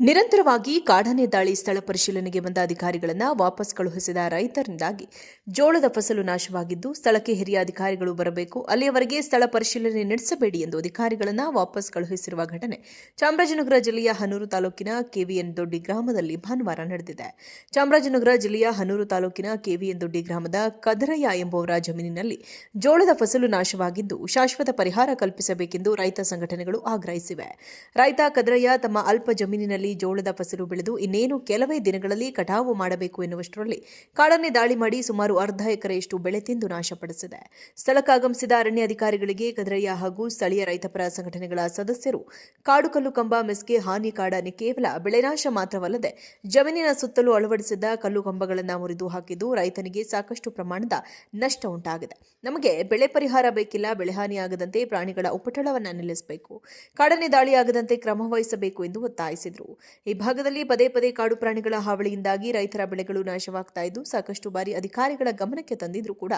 ನಿರಂತರವಾಗಿ ಕಾಡಾನೆ ದಾಳಿ ಸ್ಥಳ ಪರಿಶೀಲನೆಗೆ ಬಂದ ಅಧಿಕಾರಿಗಳನ್ನು ವಾಪಸ್ ಕಳುಹಿಸಿದ ರೈತರಿಂದಾಗಿ ಜೋಳದ ಫಸಲು ನಾಶವಾಗಿದ್ದು ಸ್ಥಳಕ್ಕೆ ಹಿರಿಯ ಅಧಿಕಾರಿಗಳು ಬರಬೇಕು. ಅಲ್ಲಿಯವರೆಗೆ ಸ್ಥಳ ಪರಿಶೀಲನೆ ನಡೆಸಬೇಡಿ ಎಂದು ಅಧಿಕಾರಿಗಳನ್ನು ವಾಪಸ್ ಕಳುಹಿಸಿರುವ ಘಟನೆ ಚಾಮರಾಜನಗರ ಜಿಲ್ಲೆಯ ಹನೂರು ತಾಲೂಕಿನ ಕೆವಿಎನ್ ದೊಡ್ಡಿ ಗ್ರಾಮದಲ್ಲಿ ಭಾನುವಾರ ನಡೆದಿದೆ. ಚಾಮರಾಜನಗರ ಜಿಲ್ಲೆಯ ಹನೂರು ತಾಲೂಕಿನ ಕೆವಿಎನ್ ದೊಡ್ಡಿ ಗ್ರಾಮದ ಕದರಯ್ಯ ಎಂಬುವರ ಜಮೀನಿನಲ್ಲಿ ಜೋಳದ ಫಸಲು ನಾಶವಾಗಿದ್ದು ಶಾಶ್ವತ ಪರಿಹಾರ ಕಲ್ಪಿಸಬೇಕೆಂದು ರೈತ ಸಂಘಟನೆಗಳು ಆಗ್ರಹಿಸಿವೆ. ರೈತ ಕದ್ರಯ್ಯ ತಮ್ಮ ಅಲ್ಪ ಜಮೀನಿನಲ್ಲಿ ಜೋಳದ ಫಸಲು ಬೆಳೆದು ಇನ್ನೇನು ಕೆಲವೇ ದಿನಗಳಲ್ಲಿ ಕಟಾವು ಮಾಡಬೇಕು ಎನ್ನುವಷ್ಟರಲ್ಲಿ ಕಾಡನ್ನೇ ದಾಳಿ ಮಾಡಿ ಸುಮಾರು ಅರ್ಧ ಎಕರೆಯಷ್ಟು ಬೆಳೆ ತಿಂದು ನಾಶಪಡಿಸಿದೆ. ಸ್ಥಳಕ್ಕಾಗಮಿಸಿದ ಅರಣ್ಯ ಅಧಿಕಾರಿಗಳಿಗೆ ಕದ್ರಯ್ಯ ಹಾಗೂ ಸ್ಥಳೀಯ ರೈತಪರ ಸಂಘಟನೆಗಳ ಸದಸ್ಯರು ಕಾಡು ಕಲ್ಲು ಕಂಬ ಮೆಸ್ಗೆ ಹಾನಿ ಕಾಡಾನೆ ಕೇವಲ ಬೆಳೆನಾಶ ಮಾತ್ರವಲ್ಲದೆ ಜಮೀನಿನ ಸುತ್ತಲೂ ಅಳವಡಿಸಿದ್ದ ಕಲ್ಲು ಕಂಬಗಳನ್ನು ಮುರಿದು ಹಾಕಿದ್ದು ರೈತನಿಗೆ ಸಾಕಷ್ಟು ಪ್ರಮಾಣದ ನಷ್ಟ ಉಂಟಾಗಿದೆ. ನಮಗೆ ಬೆಳೆ ಪರಿಹಾರ ಬೇಕಿಲ್ಲ ಬೆಳೆಹಾನಿಯಾಗದಂತೆ ಪ್ರಾಣಿಗಳ ಉಪಟಳವನ್ನು ನಿಲ್ಲಿಸಬೇಕು. ಕಾಡನೆ ದಾಳಿಯಾಗದಂತೆ ಕ್ರಮ ವಹಿಸಬೇಕು ಎಂದು ಒತ್ತಾಯಿಸಿದರು. ಈ ಭಾಗದಲ್ಲಿ ಪದೇ ಪದೇ ಕಾಡು ಪ್ರಾಣಿಗಳ ಹಾವಳಿಯಿಂದಾಗಿ ರೈತರ ಬೆಳೆಗಳು ನಾಶವಾಗ್ತಾ ಇದ್ದು, ಸಾಕಷ್ಟು ಬಾರಿ ಅಧಿಕಾರಿಗಳ ಗಮನಕ್ಕೆ ತಂದಿದ್ರೂ ಕೂಡ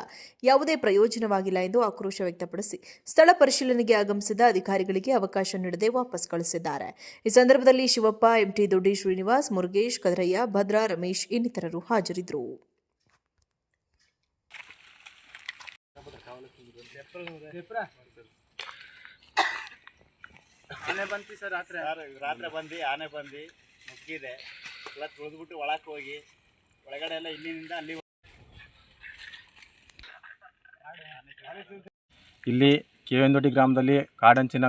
ಯಾವುದೇ ಪ್ರಯೋಜನವಾಗಿಲ್ಲ ಎಂದು ಆಕ್ರೋಶ ವ್ಯಕ್ತಪಡಿಸಿ ಸ್ಥಳ ಪರಿಶೀಲನೆಗೆ ಆಗಮಿಸಿದ ಅಧಿಕಾರಿಗಳಿಗೆ ಅವಕಾಶ ನೀಡದೆ ವಾಪಸ್ ಕಳಿಸಿದ್ದಾರೆ. ಈ ಸಂದರ್ಭದಲ್ಲಿ ಶಿವಪ್ಪ, ಎಂಟಿ ದೊಡ್ಡಿ ಶ್ರೀನಿವಾಸ್ ಮುರುಗೇಶ್, ಕದರಯ್ಯ, ಭದ್ರಾ, ರಮೇಶ್ ಇನ್ನಿತರರು ಹಾಜರಿದ್ದರು. ಆನೆ ಬಂತಿ ಸರ್ ರಾತ್ರಿ. ಸರ್ ರಾತ್ರಿ ಬಂದು ಆನೆ ಬಂದು ಮುಕ್ಕಿದೆ ಎಲ್ಲ ತುಳಿದ್ಬಿಟ್ಟು ಒಳಕ್ಕೆ ಹೋಗಿ ಒಳಗಡೆ ಎಲ್ಲ ಇಲ್ಲಿನಿಂದ ಅಲ್ಲಿ ಇಲ್ಲಿ ಕೇವೇಂದೊಡ್ಡಿ ಗ್ರಾಮದಲ್ಲಿ ಕಾಡಂಚಿನ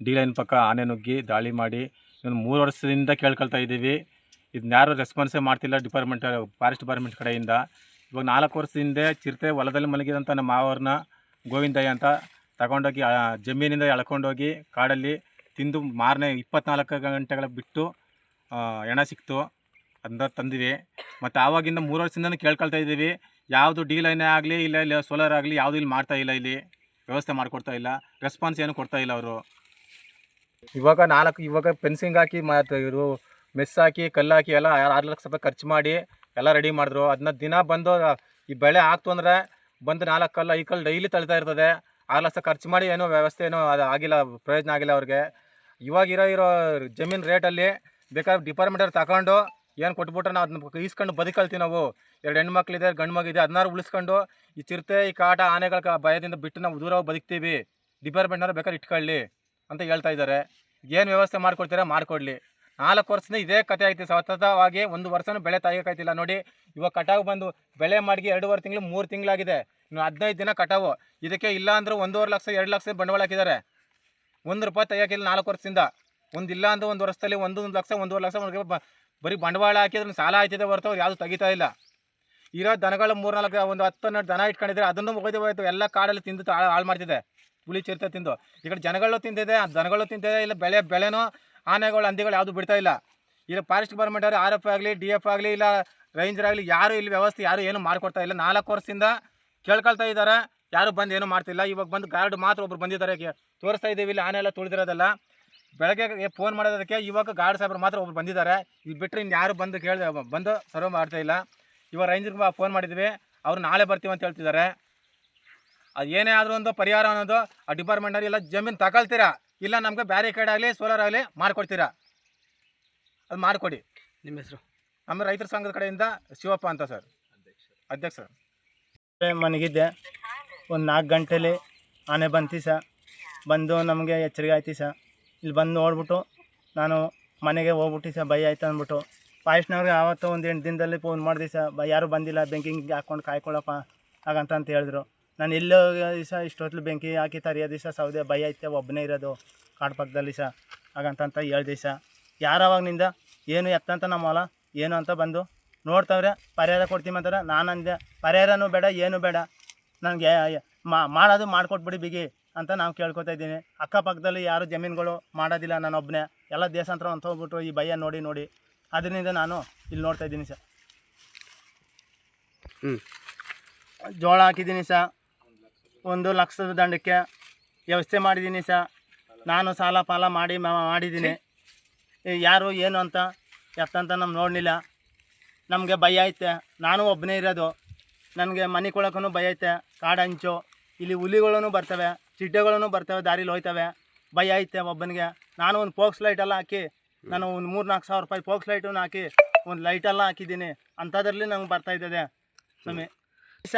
ಡಿ ಲೈನ್ ಪಕ್ಕ ಆನೆ ನುಗ್ಗಿ ದಾಳಿ ಮಾಡಿ ಇದನ್ನು ಮೂರು ವರ್ಷದಿಂದ ಕೇಳ್ಕೊಳ್ತಾ ಇದ್ದೀವಿ. ಇದನ್ನ ಯಾರು ರೆಸ್ಪಾನ್ಸೇ ಮಾಡ್ತಿಲ್ಲ ಡಿಪಾರ್ಟ್ಮೆಂಟ್ ಫಾರೆಸ್ಟ್ ಡಿಪಾರ್ಟ್ಮೆಂಟ್ ಕಡೆಯಿಂದ. ಇವಾಗ ನಾಲ್ಕು ವರ್ಷದಿಂದ ಚಿರತೆ ಹೊಲದಲ್ಲಿ ಮಲಗಿದಂಥ ನಮ್ಮ ಮಾವರನ್ನ ಗೋವಿಂದಯ್ಯ ಅಂತ ತಗೊಂಡೋಗಿ ಜಮೀನಿಂದ ಎಳ್ಕೊಂಡೋಗಿ ಕಾಡಲ್ಲಿ ತಿಂದು ಮಾರನೇ ಇಪ್ಪತ್ನಾಲ್ಕು ಗಂಟೆಗಳ ಬಿಟ್ಟು ಹೆಣ ಸಿಕ್ತು ಅಂತ ತಂದಿವಿ. ಮತ್ತು ಆವಾಗಿಂದ ಮೂರು ವರ್ಷದಿಂದ ಕೇಳ್ಕೊಳ್ತಾ ಇದ್ದೀವಿ. ಯಾವುದು ಡಿ ಲೈನೇ ಆಗಲಿ ಇಲ್ಲ ಇಲ್ಲ, ಸೋಲಾರ್ ಆಗಲಿ ಯಾವುದು ಇಲ್ಲಿ ಮಾಡ್ತಾ ಇಲ್ಲ ಇಲ್ಲಿ. ವ್ಯವಸ್ಥೆ ಮಾಡಿಕೊಡ್ತಾ ಇಲ್ಲ. ರೆಸ್ಪಾನ್ಸ್ ಏನು ಕೊಡ್ತಾ ಇಲ್ಲ ಅವರು. ಇವಾಗ ನಾಲ್ಕು, ಇವಾಗ ಪೆನ್ಸಿಂಗ್ ಹಾಕಿ, ಮತ್ತು ಇವರು ಮೆಸ್ ಹಾಕಿ, ಕಲ್ಲು ಹಾಕಿ ಎಲ್ಲ ಆರು ಲಕ್ಷ ರೂಪಾಯಿ ಖರ್ಚು ಮಾಡಿ ಎಲ್ಲ ರೆಡಿ ಮಾಡಿದ್ರು. ಅದನ್ನ ದಿನ ಬಂದು ಈ ಬೆಳೆ ಆಗ್ತು ಅಂದರೆ ಬಂದು ನಾಲ್ಕು ಕಲ್ಲು, ಐದು ಕಲ್ಲು ಡೈಲಿ ತಳಿತಾ ಇರ್ತದೆ. ಆರು ಲಕ್ಷ ಖರ್ಚು ಮಾಡಿ ಏನೋ ವ್ಯವಸ್ಥೆ ಏನೋ ಅದು ಆಗಿಲ್ಲ, ಪ್ರಯೋಜನ ಆಗಿಲ್ಲ ಅವ್ರಿಗೆ. ಇವಾಗ ಇರೋ ಇರೋ ಜಮೀನು ರೇಟಲ್ಲಿ ಬೇಕಾದ್ರೆ ಡಿಪಾರ್ಟ್ಮೆಂಟವ್ರು ತಗೊಂಡು ಏನು ಕೊಟ್ಬಿಟ್ರೆ ನಾವು ಅದನ್ನ ಈಸ್ಕೊಂಡು ಬದುಕಲ್ತೀವಿ ನಾವು. ಎರಡು ಹೆಣ್ಮಕ್ಳಿದೆ, ಗಂಡು ಮಗಿದೆ ಅದನ್ನಾರು ಉಳಿಸ್ಕೊಂಡು ಈ ಚಿರತೆ, ಈ ಕಾಟ, ಆನೆಗಳ ಭಯದಿಂದ ಬಿಟ್ಟು ನಾವು ದೂರ ಬದುಕ್ತೀವಿ. ಡಿಪಾರ್ಟ್ಮೆಂಟ್ನವ್ರು ಬೇಕಾದ್ರೆ ಇಟ್ಕೊಳ್ಳಿ ಅಂತ ಹೇಳ್ತಾ ಇದ್ದಾರೆ. ಏನು ವ್ಯವಸ್ಥೆ ಮಾಡ್ಕೊಡ್ತೀರಾ ಮಾಡಿಕೊಡ್ಲಿ. ನಾಲ್ಕು ವರ್ಷದಿಂದ ಇದೇ ಕತೆ ಐತಿ ಸತತವಾಗಿ ಒಂದು ವರ್ಷನೂ ಬೆಳೆ ತೆಗಿಯೋಕ್ಕಾಯ್ತಿಲ್ಲ. ನೋಡಿ, ಇವಾಗ ಕಟಾವು ಬಂದು ಬೆಳೆ ಮಾಡಿ ಎರಡೂವರೆ ತಿಂಗಳು, ಮೂರು ತಿಂಗಳಾಗಿದೆ. ಇನ್ನು ಹದಿನೈದು ದಿನ ಕಟಾವು. ಇದಕ್ಕೆ ಇಲ್ಲ ಅಂದ್ರೆ ಒಂದೂವರೆ ಲಕ್ಷ, ಎರಡು ಲಕ್ಷ ಬಂಡವಾಳ ಹಾಕಿದ್ದಾರೆ. ಒಂದು ರೂಪಾಯಿ ತೆಗಿಯೋಕ್ಕಿಲ್ಲ ನಾಲ್ಕು ವರ್ಷದಿಂದ. ಒಂದು ಇಲ್ಲ ಅಂದ್ರೆ ಒಂದು ವರ್ಷದಲ್ಲಿ ಒಂದೊಂದು ಲಕ್ಷ, ಒಂದೂವರೆ ಲಕ್ಷ ಒಂದು ಬರೀ ಬಂಡವಾಳ ಹಾಕಿದ್ರೆ ಸಾಲ ಆಯ್ತಿದೆ ಹೊರತು ಯಾವುದು ತೆಗಿತಾ ಇಲ್ಲ. ಇರೋ ದನಗಳು ಮೂರ್ನಾಲ್ಕು, ಒಂದು ಹತ್ತು ಹನ್ನೆರಡು ದನ ಇಟ್ಕೊಂಡಿದ್ರೆ ಅದನ್ನು ಮುಗಿದು ಹೋಯ್ತು. ಎಲ್ಲ ಕಾಡಲ್ಲಿ ತಿಂದು ಹಾಳು ಮಾಡ್ತಿದೆ. ಹುಳಿ ಚಿರತೆ ತಿಂದು. ಈ ಕಡೆ ಜನಗಳು ತಿಂತಿದೆ ಆ ದನಗಳು ತಿಂತಿದೆ ಇಲ್ಲ, ಬೆಳೆ, ಬೆಳೆನೂ ಆನೆಗಳು ಹಂದಿಗಳು ಯಾವುದು ಬಿಡ್ತಾ ಇಲ್ಲ. ಇಲ್ಲ ಫಾರೆಸ್ಟ್ ಡಿಪಾರ್ಟ್ಮೆಂಟ್ ಅವರು ಆರ್ ಎಫ್ ಆಗಲಿ ಡಿ ಎಫ್ ಆಗಲಿ, ಇಲ್ಲ ರೇಂಜರ್ ಆಗಲಿ ಯಾರು ಇಲ್ಲಿ ವ್ಯವಸ್ಥೆ ಯಾರು ಏನು ಮಾಡ್ಕೊಡ್ತಾ ಇಲ್ಲ. ನಾಲ್ಕು ವರ್ಷದಿಂದ ಕೇಳ್ಕೊಳ್ತಾ ಇದ್ದಾರೆ. ಯಾರು ಬಂದು ಏನು ಮಾಡ್ತಿಲ್ಲ. ಇವಾಗ ಬಂದು ಗಾರ್ಡ್ ಮಾತ್ರ ಒಬ್ರು ಬಂದಿದ್ದಾರೆ. ತೋರಿಸ್ತಾ ಇದ್ದೀವಿ ಇಲ್ಲಿ ಆನೆ ಎಲ್ಲ ತುಳಿದಿರೋದಲ್ಲ. ಬೆಳಗ್ಗೆ ಫೋನ್ ಮಾಡೋದಕ್ಕೆ ಇವಾಗ ಗಾರ್ಡ್ ಸಾಹೇಬ್ರು ಮಾತ್ರ ಒಬ್ರು ಬಂದಿದ್ದಾರೆ. ಇಲ್ಲಿ ಬಿಟ್ಟರೆ ಇನ್ನು ಯಾರು ಬಂದು ಕೇಳಿದೆ, ಬಂದು ಸರ್ವ್ ಮಾಡ್ತಾ ಇಲ್ಲ. ಇವಾಗ ರೇಂಜರ್ಗೆ ಫೋನ್ ಮಾಡಿದ್ವಿ. ಅವ್ರು ನಾಳೆ ಬರ್ತೀವಿ ಅಂತ ಹೇಳ್ತಿದ್ದಾರೆ. ಅದು ಏನೇ ಆದರೂ ಒಂದು ಪರಿಹಾರ ಅನ್ನೋದು ಆ ಡಿಪಾರ್ಟ್ಮೆಂಟಲ್ಲಿ ಎಲ್ಲ ಜಮೀನು ತಗೊಳ್ತೀರಾ? ಇಲ್ಲ ನಮ್ಗೆ ಬೇರೆ ಕಡೆ ಆಗಲಿ ಸೋಲಾರ್ ಆಗಲಿ ಮಾಡಿಕೊಡ್ತೀರಾ? ಅದು ಮಾಡಿಕೊಡಿ. ನಿಮ್ಮ ಹೆಸರು? ನಮ್ಮ ರೈತರ ಸಂಘದ ಕಡೆಯಿಂದ ಶಿವಪ್ಪ ಅಂತ ಸರ್. ಅಧ್ಯಕ್ಷ. ಸರ್ ಮನೆಗಿದ್ದೆ. ಒಂದು ನಾಲ್ಕು ಗಂಟೆಲಿ ಆನೆ ಬಂತಿ ಸ. ಬಂದು ನಮಗೆ ಎಚ್ಚರಿಕೆ ಆಯ್ತು ಸ. ಇಲ್ಲಿ ಬಂದು ನೋಡ್ಬಿಟ್ಟು ನಾನು ಮನೆಗೆ ಹೋಗ್ಬಿಟ್ಟು ಸ ಭಯ ಆಯ್ತು ಅಂದ್ಬಿಟ್ಟು. ಪಾಯಸ್ನವ್ರಿಗೆ ಆವತ್ತು ಒಂದು ಎಂಟು ದಿನದಲ್ಲಿ ಫೋನ್ ಮಾಡಿದೆ ಸ ಬ ಯಾರೂ ಬಂದಿಲ್ಲ ಬೆಂಕಿ ಗಿಂಕಿ ಹಾಕ್ಕೊಂಡು ಕಾಯ್ಕೊಳ್ಳಪ್ಪ ಹಾಗಂತ ಅಂತ ಹೇಳಿದ್ರು. ನಾನು ಎಲ್ಲೋ ದಿವಸ ಇಷ್ಟೊತ್ತಲು ಬೆಂಕಿ ಹಾಕಿ ತರಿಯೋ ದಿವಸ ಸೌದೆ ಭಯ ಐತೆ ಒಬ್ಬನೇ ಇರೋದು ಕಾಡು ಪಕ್ಕದಲ್ಲಿ ಸಹ. ಹಾಗಂತಂತ ಹೇಳ್ದೆ ಸ ಯಾರವಾಗನಿಂದ ಏನು ಎತ್ತಂತ ನಮ್ಮ ಹೊಲ ಏನು ಅಂತ ಬಂದು ನೋಡ್ತವ್ರೆ ಪರಿಹಾರ ಕೊಡ್ತೀವಿ ಅಂತಾರೆ ನಾನು ಅಂದೆ ಪರಿಹಾರನೂ ಬೇಡ ಏನು ಬೇಡ. ನನಗೆ ಮಾಡೋದು ಮಾಡಿಕೊಟ್ಬಿಡಿ ಬಿಗಿ ಅಂತ ನಾವು ಕೇಳ್ಕೊತಾ ಇದ್ದೀನಿ. ಅಕ್ಕಪಕ್ಕದಲ್ಲಿ ಯಾರು ಜಮೀನುಗಳು ಮಾಡೋದಿಲ್ಲ ನಾನು ಒಬ್ಬನೇ ಎಲ್ಲ ದೇಶಾಂತರ ಅಂತ ಹೋಗ್ಬಿಟ್ಟು ಈ ಭಯ ನೋಡಿ ನೋಡಿ. ಅದರಿಂದ ನಾನು ಇಲ್ಲಿ ನೋಡ್ತಾ ಇದ್ದೀನಿ ಸರ್ ಜೋಳ ಹಾಕಿದ್ದೀನಿ ಸರ್ ಒಂದು ಲಕ್ಷದ ದಂಡಕ್ಕೆ ವ್ಯವಸ್ಥೆ ಮಾಡಿದ್ದೀನಿ ಸರ್ ನಾನು ಸಾಲ ಪಾಲ ಮಾಡಿ ಮಾಡಿದ್ದೀನಿ. ಯಾರು ಏನು ಅಂತ ಎತ್ತಂತ ನಮ್ಗೆ ನೋಡಲಿಲ್ಲ. ನಮಗೆ ಭಯ ಐತೆ. ನಾನು ಒಬ್ಬನೇ ಇರೋದು. ನನಗೆ ಮನೆ ಕೊಳಕ್ಕೂ ಭಯ ಐತೆ. ಕಾಡಂಚು ಇಲ್ಲಿ ಹುಲಿಗಳೂ ಬರ್ತವೆ ಚಿಟ್ಟೆಗಳೂ ಬರ್ತವೆ, ದಾರಿಲಿ ಹೋಯ್ತವೆ. ಭಯ ಐತೆ ಒಬ್ಬನಿಗೆ. ನಾನು ಒಂದು ಫೋಕ್ಸ್ ಲೈಟೆಲ್ಲ ಹಾಕಿ, ನಾನು ಒಂದು ಮೂರು ನಾಲ್ಕು ಸಾವಿರ ರೂಪಾಯಿ ಫೋಕ್ಸ್ ಲೈಟನ್ನು ಹಾಕಿ, ಒಂದು ಲೈಟೆಲ್ಲ ಹಾಕಿದ್ದೀನಿ. ಅಂಥದ್ರಲ್ಲಿ ನಂಗೆ ಬರ್ತಾ ಇದ್ದದೆ. ಸ್ವಾಮಿ. ಸ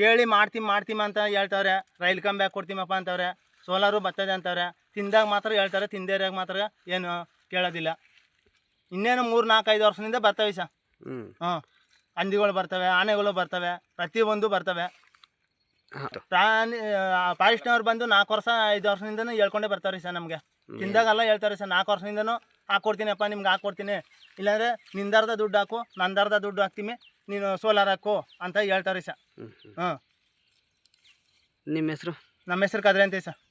ಕೇಳಿ ಮಾಡ್ತೀವಿ ಮಾಡ್ತೀವಿ ಅಂತ ಹೇಳ್ತಾವ್ರೆ. ರೈಲ್ ಕಂಬ ಕೊಡ್ತೀಮಪ್ಪ ಅಂತವ್ರೆ. ಸೋಲಾರು ಬರ್ತದೆ ಅಂತವ್ರೆ. ತಿಂದಾಗ ಮಾತ್ರ ಹೇಳ್ತಾರೆ ತಿಂದೇರಾಗ ಮಾತ್ರ ಏನು ಕೇಳೋದಿಲ್ಲ. ಇನ್ನೇನು ಮೂರು ನಾಲ್ಕು ಐದು ವರ್ಷದಿಂದ ಬರ್ತವೆ ಸರ್. ಹ್ಞೂ ಹಾಂ. ಹಂದಿಗಳು ಬರ್ತವೆ ಆನೆಗಳು ಬರ್ತವೆ ಪ್ರತಿಯೊಂದು ಬರ್ತವೆ. ಪ್ರಾಣಿ ಫಾರೆಸ್ಟ್ನವ್ರು ಬಂದು ನಾಲ್ಕು ವರ್ಷ ಐದು ವರ್ಷದಿಂದನೂ ಹೇಳ್ಕೊಂಡೇ ಬರ್ತಾರೆ ಸರ್ ನಮಗೆ. ತಿಂದಾಗೆಲ್ಲ ಹೇಳ್ತಾರೆ ಸರ್ ನಾಲ್ಕು ವರ್ಷದಿಂದನೂ ಹಾಕ್ಕೊಡ್ತೀನಪ್ಪ ನಿಮ್ಗೆ ಹಾಕ್ಕೊಡ್ತೀನಿ ಇಲ್ಲಾಂದರೆ ನಿಂದರ್ಧ ದುಡ್ಡು ಹಾಕು ನಂದರ್ಧ ದುಡ್ಡು ಹಾಕ್ತೀನಿ ನೀನು ಸೋಲಾರ್ ಹಾಕು ಅಂತ ಹೇಳ್ತಾರೆ ಸರ್. ಹಾಂ. ನಿಮ್ಮ ಹೆಸರು? ನಮ್ಮ ಹೆಸರು ಕದ್ರೆ ಅಂತ ಸರ್